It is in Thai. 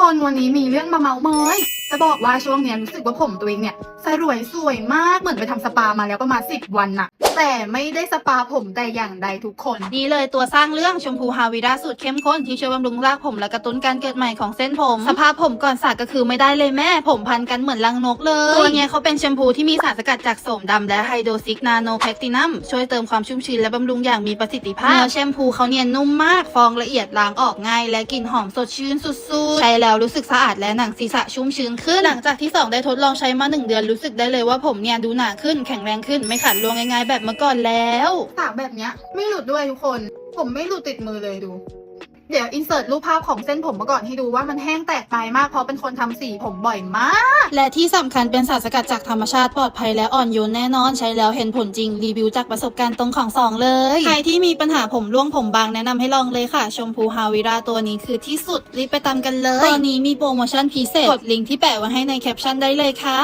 คนวันนี้มีเรื่องมาเมาเมย จะบอกว่าช่วงเนี้ยรู้สึกว่าผมตัวเองเนี่ยสรวยสวยมากเหมือนไปทำสปามาแล้วประมาณสิบวันน่ะ แต่ไม่ได้สปาผมแต่อย่างใดทุกคน นี่เลยตัวสร้างเรื่องชมพูฮาวิราสูตรเข้มข้นที่ช่วยบำรุงรากผมและกระตุ้นการเกิดใหม่ของเส้นผม สภาพผมก่อนสระก็คือไม่ได้เลยแม่ ผมพันกันเหมือนรังนกเลย ตัวเนี้ยเขาเป็นแชมพูที่มีสารสกัดจากโสมดำและไฮโดรซิกนาโนแพคตินัมช่วยเติมความชุ่มชื้นและบำรุงอย่างมีประสิทธิภาพเนื้อแชมพูเขาเนียนนุ่มมากฟองละเอียดล้างออกง่าย และกลิ่นหอมสดชื่นสุดๆใช้แล้วรู้สึกสะอาดและหนังศีรษะชุ่มชื้นขึ้น หลังจากที่สองได้ทดลองใช้มาหนึ่งเดือนรู้สึกได้เลยว่าผมเนี่ยดูหนาขึ้นแข็งแรงขึ้นไม่ขาดรวงง่ายๆแบบเมื่อก่อนแล้วสากแบบเนี้ยไม่หลุดด้วยทุกคน ผมไม่หลุดติดมือเลยดู เดี๋ยวอินเสิร์ตรูปภาพของเส้นผมมาก่อนให้ดูว่ามันแห้งแตกไปมากเพราะเป็นคนทำสีผมบ่อยมาก และที่สำคัญเป็นสารสกัดจากธรรมชาติปลอดภัยและอ่อนโยนแน่นอนใช้แล้วเห็นผลจริงรีวิวจากประสบการณ์ตรงของสองเลย ใครที่มีปัญหาผมร่วงผมบางแนะนำให้ลองเลยค่ะ ชมพูฮาวิราตัวนี้คือที่สุดรีบไปตามกันเลยตอนนี้มีโปรโมชั่นพิเศษกดลิงก์ที่แปะไว้ให้ในแคปชั่นได้เลยค่ะ